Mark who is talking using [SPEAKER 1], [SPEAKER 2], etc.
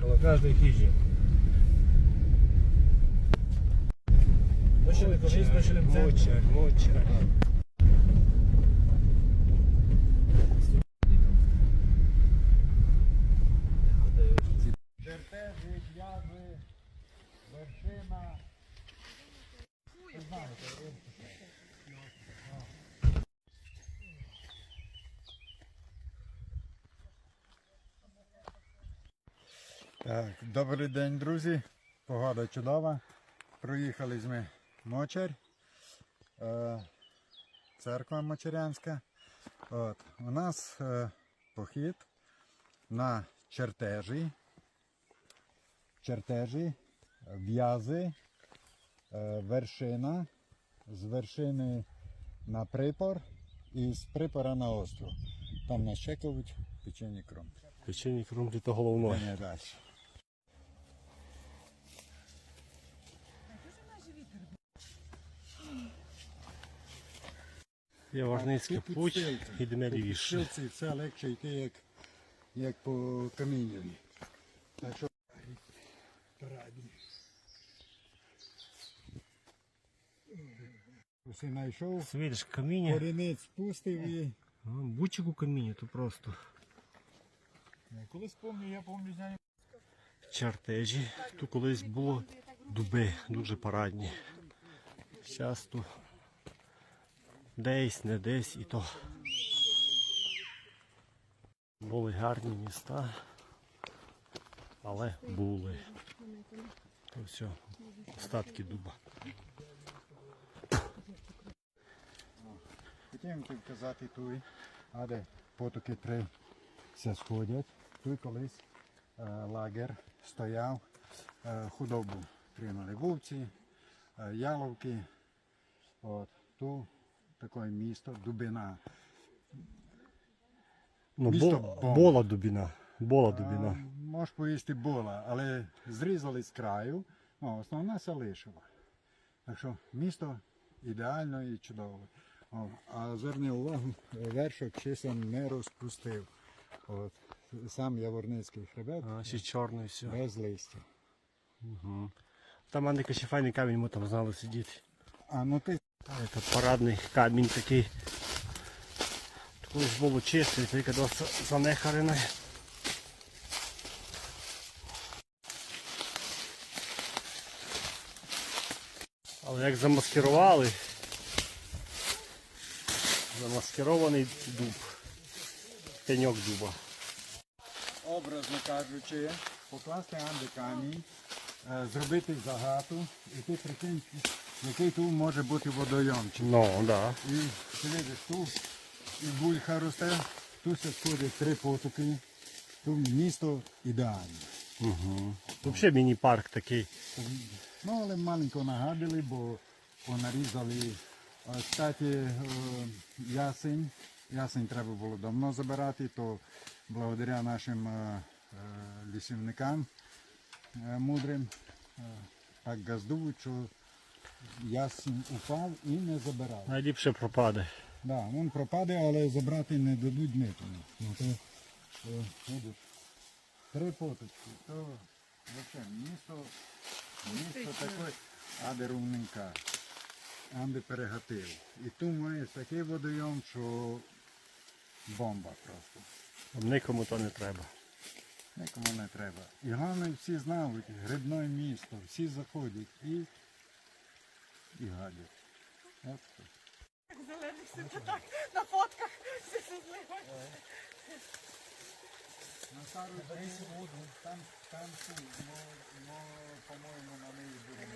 [SPEAKER 1] Коло кожної хижі.
[SPEAKER 2] Мочар, мочар. Так, добрий день, друзі. Погода чудова. Проїхали ми Мочар. Е, церква Мочарянська. От. У нас е, похід на чертежі. Чертежі, в'язи, е, вершина, з вершини на припор і з припора на остров. Там нас чекають печені кромки.
[SPEAKER 1] Печені кромки то головне.
[SPEAKER 2] Не далі. Тут
[SPEAKER 1] путь, йдемо лівіше.
[SPEAKER 2] Шилці все легше йти, як, як по камінню. Так що раді. Усе знайшов,
[SPEAKER 1] Свідиш каміння.
[SPEAKER 2] корінець спустив і.
[SPEAKER 1] А, Бучик у каміння, то просто.
[SPEAKER 2] Колись пам'ятаю, я пам'ятаю, знаю.
[SPEAKER 1] Чертежі. Тут колись було дуби дуже парадні. Зараз тут десь, не десь і то. Були гарні міста, але були. То все, остатки дуба.
[SPEAKER 2] Хотів казати тут, а де потоки три все сходять. Тут колись е, лагер стояв, е, худобу тримали вовці, е, яловки. От. Тут таке місто, дубина.
[SPEAKER 1] Ну,
[SPEAKER 2] Місто
[SPEAKER 1] бо,
[SPEAKER 2] Бом.
[SPEAKER 1] бола дубіна. Бола
[SPEAKER 2] А. Можеш поїсти бола, але зрізали з краю, ну, основна се лишила. Так що місто ідеально і чудове. О, а зверни увагу, вершок чисел не розпустив. От. Сам Яворницький хребет
[SPEAKER 1] А, ще чорний все.
[SPEAKER 2] без листя.
[SPEAKER 1] Там Андика ще файний камінь, ми там знали сидіти.
[SPEAKER 2] А ну ти
[SPEAKER 1] Это парадний камінь такий. Колись було чисто, тільки досить занехарене. Але як замаскирували, замаскирований дуб, пеньок дуба.
[SPEAKER 2] образно кажучи, покласти анди камінь, е, зробити загату, і ти прикинь, який тут може бути водойомчик.
[SPEAKER 1] Ну, да.
[SPEAKER 2] І ти видиш, тут і бульха росте, тут все сходить три потоки, тут місто ідеальне.
[SPEAKER 1] Взагалі міні-парк такий.
[SPEAKER 2] Ну, але маленько нагадили, бо понарізали. Кстати, е, ясень. Ясень треба було давно забирати, то благодаря нашим е, е, лісівникам мудрим так газдують, що ясень упав і не забирав.
[SPEAKER 1] Найліпше пропаде.
[SPEAKER 2] Да, він пропаде, але забрати не дадуть нікому. Ну, то, е, три поточки, то взагалі місто, місто таке, аде рівненька, аде перегатив. І тут маєш такий водойом, що бомба просто.
[SPEAKER 1] Нікому то не треба.
[SPEAKER 2] Нікому не треба. І головне всі знають, грибне місто, всі заходять і, і гадять.
[SPEAKER 3] Зелених сидить так на фотках. Всі сидливі.
[SPEAKER 2] На стару десь воду, там, там, ту, но, но, по-моєму, на неї будемо.